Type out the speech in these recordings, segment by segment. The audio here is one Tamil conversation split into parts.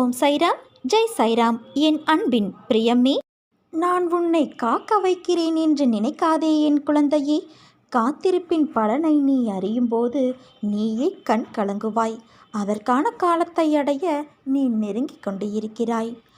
ஓம் சைராம் ஜெய் சைராம். என் அன்பின் பிரியமே நான் உன்னை காக்க வைக்கிறேன் என்று நினைக்காதே என் குழந்தையே. காத்திருப்பின் பலனை நீ அறியும்போது நீயே கண் கலங்குவாய். அதற்கான காலத்தை அடைய நீ நெருங்கிக் கொண்டு இருக்கிறாய்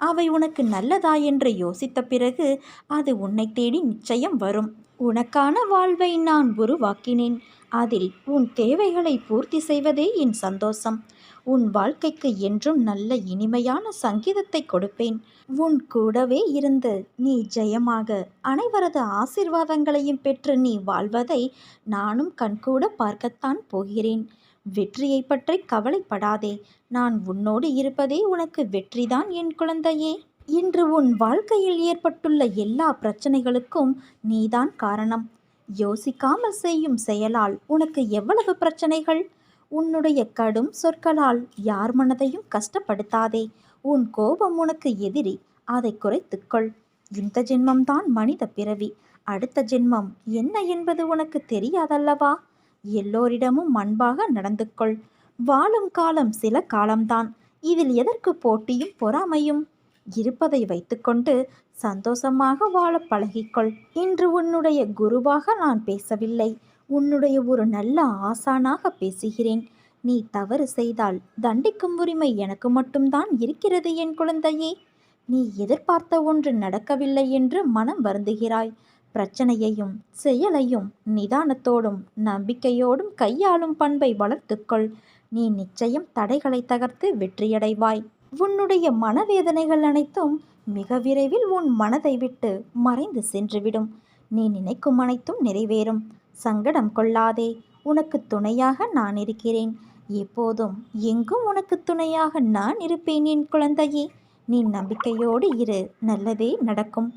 அவை உனக்கு நல்லதா என்று யோசித்த பிறகு அது உன்னை தேடி நிச்சயம் வரும். உனக்கான வாழ்வை நான் உருவாக்கினேன். அதில் உன் தேவைகளை பூர்த்தி செய்வதே என் சந்தோஷம். உன் வாழ்க்கைக்கு என்றும் நல்ல இனிமையான சங்கீதத்தை கொடுப்பேன். உன் கூடவே இருந்து நீ ஜெயமாக அனைவரது ஆசிர்வாதங்களையும் பெற்று நீ வாழ்வதை நானும் கண்கூட பார்க்கத்தான் போகிறேன். வெற்றியை பற்றி கவலைப்படாதே. நான் உன்னோடு இருப்பதே உனக்கு வெற்றிதான் என் குழந்தையே. இன்று உன் வாழ்க்கையில் ஏற்பட்டுள்ள எல்லா பிரச்சனைகளுக்கும் நீதான் காரணம். யோசிக்காமல் செய்யும் செயலால் உனக்கு எவ்வளவு பிரச்சனைகள்? உன்னுடைய கடும் சொற்களால் யார் மனதையும் கஷ்டப்படுத்தாதே. உன் கோபம் உனக்கு எதிரி அதை குறைத்துக்கொள் இந்த ஜென்மம்தான் மனித பிறவி. அடுத்த ஜென்மம் என்ன என்பது உனக்கு தெரியாதல்லவா? எல்லோரிடமும் அன்பாக நடந்து கொள் வாழும் காலம் சில காலம்தான். இதில் எதற்கு போட்டியும் பொறாமையும்? இருப்பதை வைத்துக்கொண்டு சந்தோஷமாக வாழ பழகிக்கொள். இன்று உன்னுடைய குருவாக நான் பேசவில்லை. உன்னுடைய ஒரு நல்ல ஆசானாக பேசுகிறேன். நீ தவறு செய்தால் தண்டிக்கும் உரிமை எனக்கு மட்டும்தான் இருக்கிறது என் குழந்தையே. நீ எதிர்பார்த்த ஒன்று நடக்கவில்லை என்று மனம் வருந்துகிறாய். பிரச்சனையையும் செயலையும் நிதானத்தோடும் நம்பிக்கையோடும் கையாளும் பண்பை வளர்த்துக்கொள். நீ நிச்சயம் தடைகளை தகர்த்து வெற்றியடைவாய். உன்னுடைய மனவேதனைகள் அனைத்தும் மிக விரைவில் உன் மனதை விட்டு மறைந்து சென்றுவிடும். நீ நினைக்கும் அனைத்தும் நிறைவேறும். சங்கடம் கொள்ளாதே. உனக்கு துணையாக நான் இருக்கிறேன். எப்போதும் எங்கும் உனக்கு துணையாக நான் இருப்பேன் என் குழந்தையே. நீ நம்பிக்கையோடு இரு. நல்லதே நடக்கும்.